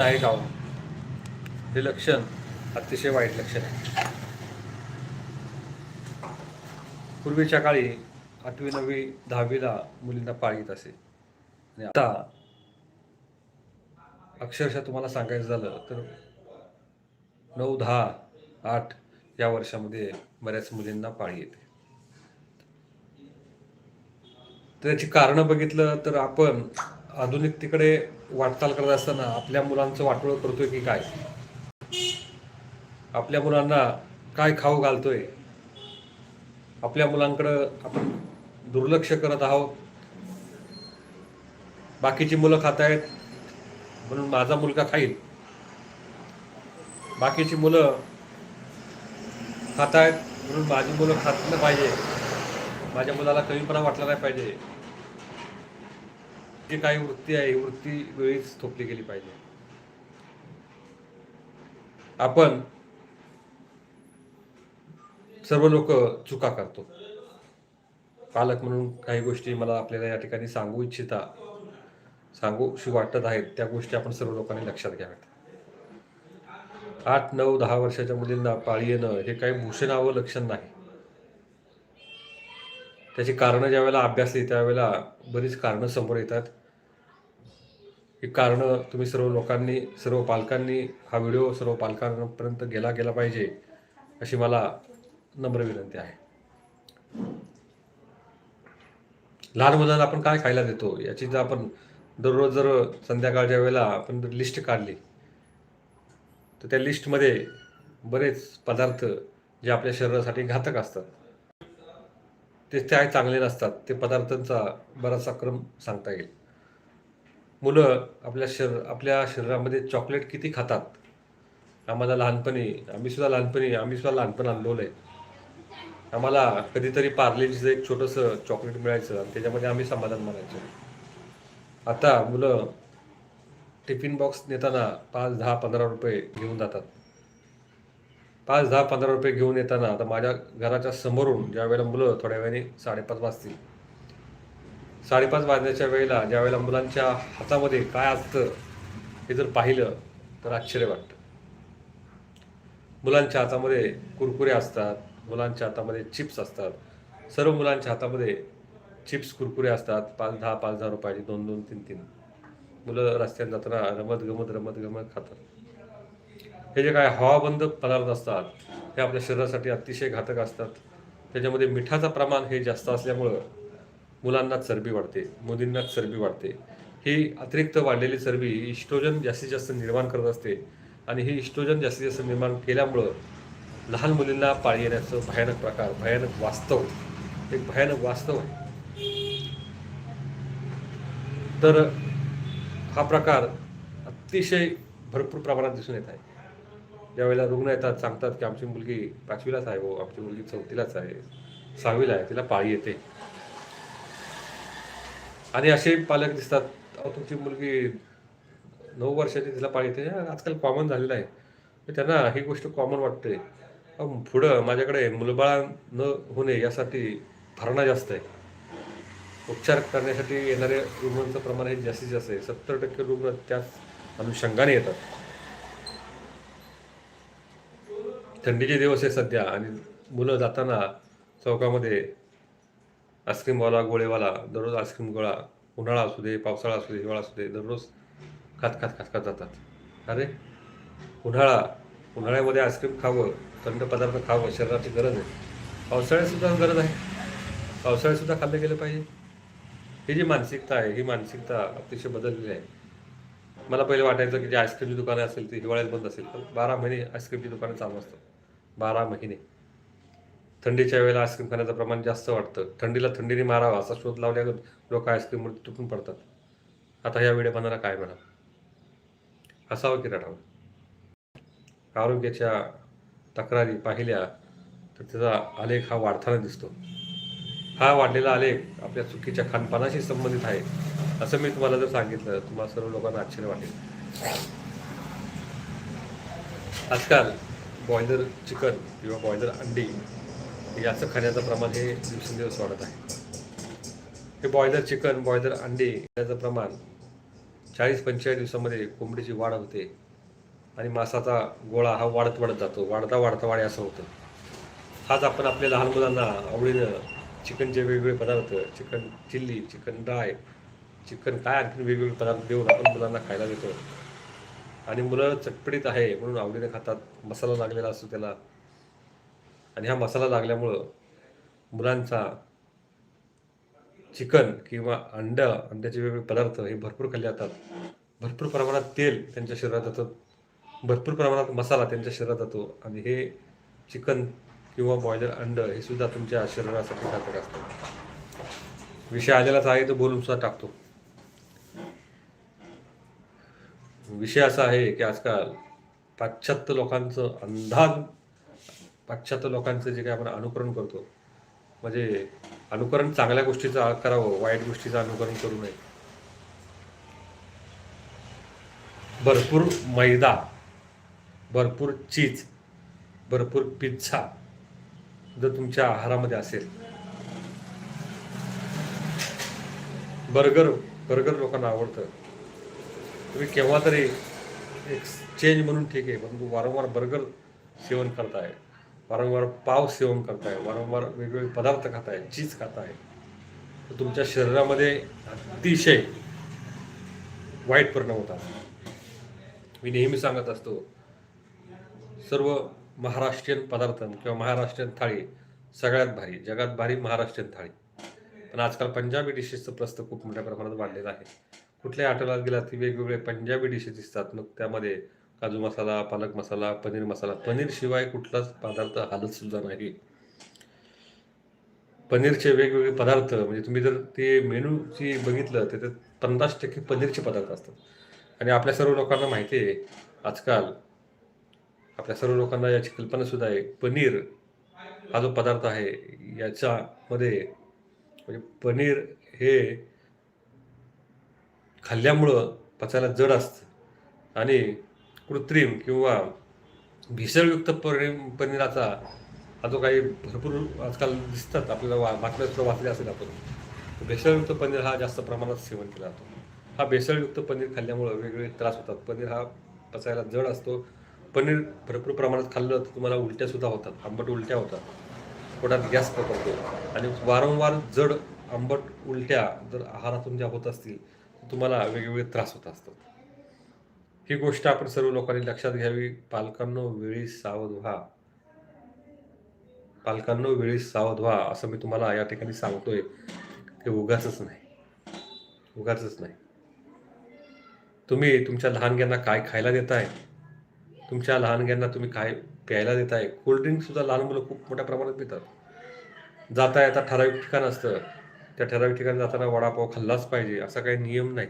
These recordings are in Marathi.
आहे गाव हे लक्षण अतिशय वाईट लक्षण आहे. पूर्वीच्या काळी आठवी नववी दहावीला मुलींना पाळीत येत असे. आणि आता अक्षरशः तुम्हाला सांगायचं झालं तर नऊ दहा आठ या वर्षामध्ये बऱ्याच मुलींना पाळी येते. तर याची कारणं बघितलं तर आपण आधुनिकतेकडे वाटचाल करत असताना आपल्या मुलांचं वाटोळ करतोय की काय? आपल्या मुलांना काय खाऊ घालतोय? आपल्या मुलांकडं आपण दुर्लक्ष करत आहोत. बाकीची मुलं खात आहेत म्हणून माझा मुलगा खाईल. बाकीची मुलं खात आहेत म्हणून माझी मुलं खातलं पाहिजे. माझ्या मुलाला कमीपणा वाटला नाही पाहिजे. जी काही वृत्ती आहे ही वृत्ती वेळीच थोपली गेली पाहिजे. आपण सर्व लोक चुका करतो. पालक म्हणून काही गोष्टी मला आपल्याला या ठिकाणी सांगू इच्छिता सांगू सांगूशी वाटत आहेत त्या गोष्टी आपण सर्व लोकांनी लक्षात घ्याव्यात. आठ नऊ दहा वर्षाच्या मुलींना पाळी येणं हे काही भूषणावं लक्षण नाही. त्याची कारणं ज्यावेळेला अभ्यासली त्यावेळेला बरीच कारणं समोर येतात. ही कारणं तुम्ही सर्व लोकांनी सर्व पालकांनी हा व्हिडिओ सर्व पालकांपर्यंत गेला गेला पाहिजे अशी मला नम्र विनंती आहे. लहान मुलांना आपण काय खायला देतो याची जर आपण दररोज जर संध्याकाळच्या वेळेला आपण जर लिस्ट काढली तर त्या लिस्टमध्ये बरेच पदार्थ जे आपल्या शरीरासाठी घातक असतात. ते त्या चांगले नसतात ते पदार्थांचा बराचसा क्रम सांगता येईल. मुलं आपल्या शरीर आपल्या शरीरामध्ये चॉकलेट किती खातात? आम्हाला लहानपणी आम्हीसुद्धा लहानपणी आम्हीसुद्धा लहानपण आणलेलं आहे आम्हाला कधीतरी पार्लेजीचं एक छोटंसं चॉकलेट मिळायचं आणि त्याच्यामध्ये आम्ही समाधान मानायचो. आता मुलं टिफिन बॉक्स नेताना पाच दहा पंधरा रुपये घेऊन जातात. पाच दहा पंधरा रुपये घेऊन येताना आता माझ्या घराच्या समोरून ज्या वेळेला मुलं थोड्या वेळाने साडेपाच वाजतील साडेपाच वाजण्याच्या वेळेला ज्या वेळेला मुलांच्या हातामध्ये काय असतं हे जर पाहिलं तर आश्चर्य वाटतं. मुलांच्या हातामध्ये कुरकुरे असतात मुलांच्या हातामध्ये चिप्स असतात. सर्व मुलांच्या हातामध्ये चिप्स कुरकुरे असतात. पाच दहा पाच दहा रुपयाची दोन दोन तीन तीन. मुलं रस्त्यात जाताना रमत गमत रमत गमत खातात. हे जे काय हवाबंद पदार्थ असतात हे आपल्या शरीरासाठी अतिशय घातक असतात. त्याच्यामध्ये मिठाचं प्रमाण हे जास्त असल्यामुळं मुलांना चरबी वाढते मुलींना चरबी वाढते. ही अतिरिक्त वाढलेली चरबी इस्ट्रोजन जास्तीत जास्त निर्माण करत असते आणि ही इस्ट्रोजन जास्तीत जास्त निर्माण केल्यामुळं लहान मुलींना पाळी येण्याचं भयानक प्रकार भयानक वास्तव एक भयानक वास्तव आहे. तर हा प्रकार अतिशय भरपूर प्रमाणात दिसून येत आहे. ज्यावेळेला रुग्ण येतात सांगतात की आमची मुलगी पाचवीलाच आहे हो आमची मुलगी चौथीलाच आहे सहावीला आहे तिला पाळी येते. आणि असे पालक दिसतात. तुमची मुलगी नऊ वर्षाची तिला पाळी येते. आजकाल कॉमन झालेलं आहे. त्यांना ही गोष्ट कॉमन वाटते. पुढं माझ्याकडे मुलबाळ न होणे यासाठी भरणा जास्त आहे. उपचार करण्यासाठी येणाऱ्या रुग्णांचं प्रमाण हे जास्तीत जास्त आहे. सत्तर टक्के रुग्ण त्याच अनुषंगाने येतात. थंडीचे दिवस आहे सध्या आणि मुलं जाताना चौकामध्ये आईस्क्रीमवाला गोळेवाला दररोज आईस्क्रीम गोळा उन्हाळा असू दे पावसाळा असू दे हिवाळा असू दे दररोज खात खात खात खात जातात. अरे उन्हाळा उन्हाळ्यामध्ये आईस्क्रीम खावं थंड पदार्थ खावं शरीराची गरज आहे. पावसाळ्यातसुद्धा गरज आहे. पावसाळ्यातसुद्धा खाल्लं गेलं पाहिजे. ही जी मानसिकता आहे ही मानसिकता अतिशय बदललेली आहे. मला पहिले वाटायचं की जे आईस्क्रीमची दुकानं असेल ती हिवाळ्यात बंद असेल पण बारा महिने आईस्क्रीमची दुकानं चालू असतात. बारा महिने. थंडीच्या वेळेला आईस्क्रीम खाण्याचं प्रमाण जास्त वाटतं थंडीला थंडीने मारावा असा शोध लावल्यावर लोक आईस्क्रीमवर तुटून पडतात. आता या वेळेपणाला काय म्हणा? हसावं की रडावं? आरोग्याच्या तक्रारी पाहिल्या तर त्याचा आलेख हा वाढताना दिसतो. हा वाढलेला आलेख आपल्या चुकीच्या खानपानाशी संबंधित आहे असं मी तुम्हाला जर सांगितलं तुम्हाला सर्व लोकांना आश्चर्य वाटेल. आजकाल बॉयलर चिकन किंवा बॉयलर अंडी याचं खाण्याचं प्रमाण हे दिवसेंदिवस वाढत आहे. हे बॉयलर चिकन बॉयलर अंडी याचं प्रमाण चाळीस पंचेचाळीस दिवसामध्ये कोंबडीची वाढ होते आणि मासाचा गोळा हा वाढत वाढत जातो. वाढता वाढता वाढे असं होतं. आज आपण आपल्या लहान मुलांना आवडीनं चिकनचे वेगवेगळे पदार्थ chicken chilli chicken dry chicken काय आणखी वेगवेगळे पदार्थ देऊन आपण मुलांना खायला देतो. आणि मुलं चटपटीत आहे म्हणून आवडीने खातात. मसाला लागलेला असतो त्याला. आणि हा मसाला लागल्यामुळं मुलांचा चिकन किंवा अंडा अंड्याचे वेगवेगळे पदार्थ हे भरपूर खाल्ले जातात. भरपूर प्रमाणात तेल त्यांच्या शरीरात जातं. भरपूर प्रमाणात मसाला त्यांच्या शरीरात जातो. आणि हे चिकन किंवा बॉयलर अंड हे सुद्धा तुमच्या शरीरासाठी घातक असतं. विषय आलेलाच आहे तो बोलून सुद्धा टाकतो. विषय असा आहे की आजकाल पाश्चात्य लोकांचं अंधान पाश्चात्य लोकांचं जे काही आपण अनुकरण करतो म्हणजे अनुकरण चांगल्या गोष्टीचं करावं वाईट गोष्टीचं अनुकरण करू नये. भरपूर मैदा भरपूर चीज भरपूर पिझ्झा जर तुमच्या आहारामध्ये असेल. बर्गर बर्गर लोकांना आवडतं. तुम्ही केव्हा तरी एक चेंज म्हणून ठीक आहे परंतु वारंवार बर्गर सेवन करताय. वारंवार पाव सेवन करताय वारंवार वेगवेगळे पदार्थ खाताय चीज खाताय. तर तुमच्या शरीरामध्ये अतिशय वाईट परिणाम होतात. मी नेहमी सांगत असतो सर्व महाराष्ट्रीयन पदार्थ किंवा महाराष्ट्रीयन थाळी सगळ्यात भारी जगात भारी महाराष्ट्रीयन थाळी. पण आजकाल पंजाबी डिशेसचं प्रस्त खूप मोठ्या प्रमाणात वाढलेलं आहे. कुठल्याही हॉटेलात गेला की वेगवेगळे पंजाबी डिशेस दिसतात मग त्यामध्ये काजू मसाला पालक मसाला पनीर मसाला. पनीर शिवाय कुठलाच पदार्थ हालत सुद्धा नाही. पनीरचे वेगवेगळे पदार्थ म्हणजे तुम्ही जर ते मेनूची बघितलं तर त्यात पन्नास टक्के पनीरचे पदार्थ असतात. आणि आपल्या सर्व लोकांना माहिती आहे आजकाल आपल्या सर्व लोकांना याची कल्पनासुद्धा आहे. पनीर हा जो पदार्थ आहे याच्यामध्ये म्हणजे पनीर हे खाल्ल्यामुळं पचायला जड असतं. आणि कृत्रिम किंवा भेसळयुक्त पनीर पनीराचा हा जो काही भरपूर आजकाल दिसतात आपल्याला वा बातम्या सुद्धा वाचल्या असेल आपण. भेसळयुक्त पनीर हा जास्त प्रमाणात सेवन केला जातो. हा भेसळयुक्त पनीर खाल्ल्यामुळं वेगवेगळे त्रास होतात. पनीर हा पचायला जड असतो. पनीर भरपूर प्रमाणात खाल्लं तर तुम्हाला उलट्यासुद्धा होतात. आंबट उलट्या होतात. पोटात गॅस पकडतो. आणि वारंवार जड आंबट उलट्या जर आहारातून ज्या होत असतील तर तुम्हाला वेगवेगळे त्रास होत असतात. ही गोष्ट आपण सर्व लोकांनी लक्षात घ्यावी. पालकांनो वेळी सावध व्हा. पालकांनो वेळी सावध व्हा असं मी तुम्हाला या ठिकाणी सांगतोय. ते उगाच नाही. उगाच नाही. तुम्ही तुमच्या लहानग्यांना काय खायला देताय? तुमच्या लहानग्यांना तुम्ही काय प्यायला देताय? कोल्ड्रिंक सुद्धा लहान मुलं खूप मोठ्या प्रमाणात पितात. जाता येता ठराविक ठिकाण असतं. त्या ठराविक ठिकाणी जाताना वडापाव खाल्लाच पाहिजे असा काही नियम नाही.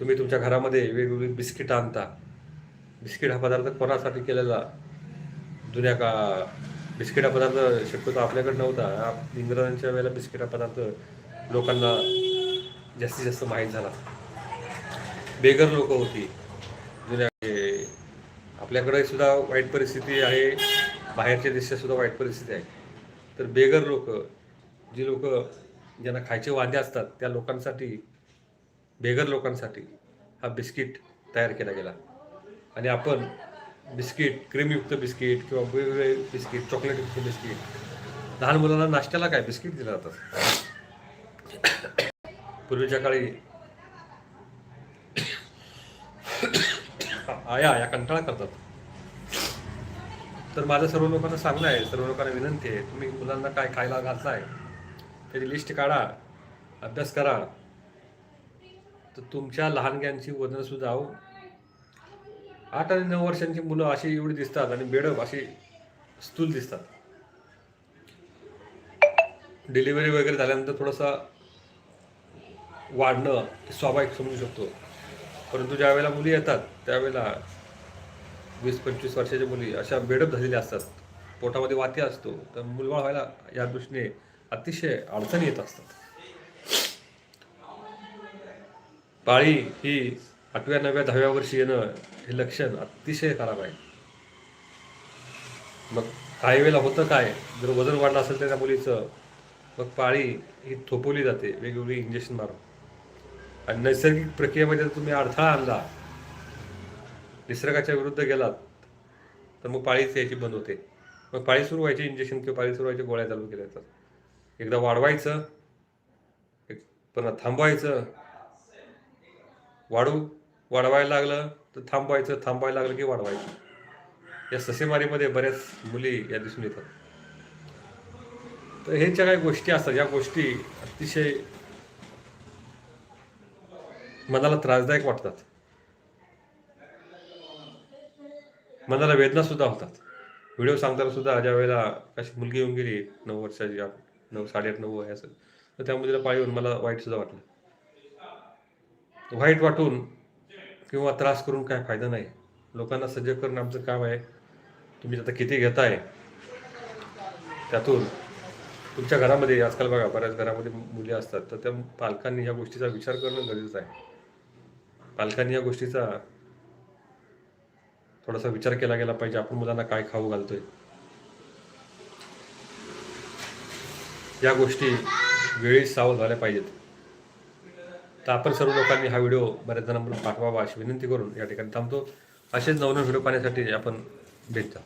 तुम्ही तुमच्या घरामध्ये वेगवेगळी बिस्किट आणता. बिस्किट हा पदार्थ कोणासाठी केलेला? जुन्या का बिस्किट हा पदार्थ शक्यतो आपल्याकडे नव्हता. इंग्रजांच्या वेळेला बिस्किट हा पदार्थ लोकांना जास्तीत जास्त माहीत झाला. बेगर लोक होती. जुन्या म्हणजे आपल्याकडे सुद्धा वाईट परिस्थिती आहे. बाहेरच्या देशात सुद्धा वाईट परिस्थिती आहे. तर बेगर लोक जी लोक ज्यांना खायचे वांदे असतात त्या लोकांसाठी बेगर लोकांसाठी हा बिस्किट तयार केला गेला. आणि आपण बिस्किट क्रीमयुक्त बिस्किट किंवा वेगवेगळे बिस्किट चॉकलेटयुक्त बिस्किट लहान मुलांना नाश्त्याला काय बिस्किट दिलं जातं पूर्वीच्या काळी आया या कंटाळा करतात. तर माझं सर्व लोकांना सांगणं आहे सर्व लोकांना विनंती आहे तुम्ही मुलांना काय खायला घालताय त्याची लिस्ट काढा अभ्यास करा तर तुमच्या लहानग्यांची वजन सुद्धा अहो, आठ आणि नऊ वर्षांची मुलं अशी एवढी दिसतात आणि बेडप अशी स्थूल दिसतात. डिलिव्हरी वगैरे झाल्यानंतर थोडासा वाढणं स्वाभाविक समजू शकतो. परंतु ज्या वेळेला मुली येतात त्यावेळेला वीस पंचवीस वर्षाच्या मुली अशा बेडप झालेल्या असतात. पोटामध्ये वाती असतो. तर मुलबाळ व्हायला या दृष्टीने अतिशय अडचणी येत असतात. पाळी ही आठव्या नवव्या दहाव्या वर्षी येणं हे लक्षण अतिशय खराब आहे. मग काही वेळेला होतं काय? जर वजन वाढलं असेल तर त्या मुलीचं मग पाळी ही थोपवली जाते वेगवेगळी इंजेक्शन मारून. आणि नैसर्गिक प्रक्रियेमध्ये जर तुम्ही अडथळा आणला निसर्गाच्या विरुद्ध गेलात तर मग पाळीच यायची बंद होते. मग पाळी सुरू व्हायची इंजेक्शन किंवा पाळी सुरू व्हायची गोळ्या चालू केल्या जातात. एकदा वाढवायचं एक पुन्हा थांबवायचं वाढू वाढवायला लागलं तर थांबवायचं थांबवायला लागलं की वाढवायचं. या ससेमारीमध्ये बऱ्याच मुली या दिसून येतात. तर हे ज्या काही गोष्टी असतात. या गोष्टी अतिशय मनाला त्रासदायक वाटतात. मनाला वेदना सुद्धा होतात. व्हिडिओ सांगताना सुद्धा ज्या वेळेला अशी मुलगी येऊन गेली नऊ वर्षाची नऊ साडेआठ नऊ वय असेल तर त्या मुलीला पाळी येऊन मला वाईट सुद्धा वाटलं. वाईट वाटून किंवा त्रास करून काय फायदा नाही. लोकांना सजग करणं आमचं काम आहे. तुम्ही आता किती घेताय? त्यातून तुमच्या घरामध्ये आजकाल बघा बऱ्याच घरामध्ये मुली असतात. तर त्या पालकांनी ह्या गोष्टीचा विचार करणं गरजेचं आहे. पालकांनी या गोष्टीचा थोडासा विचार केला गेला पाहिजे. आपण मुलांना काय खाऊ घालतोय? या गोष्टी वेळी सावध झाल्या पाहिजेत. तर आपण सर्व लोकांनी हा व्हिडिओ बऱ्याच जणांपर्यंत पाठवावा अशी विनंती करून या ठिकाणी थांबतो. असेच नवनवीन व्हिडिओ पाहण्यासाठी आपण भेटतो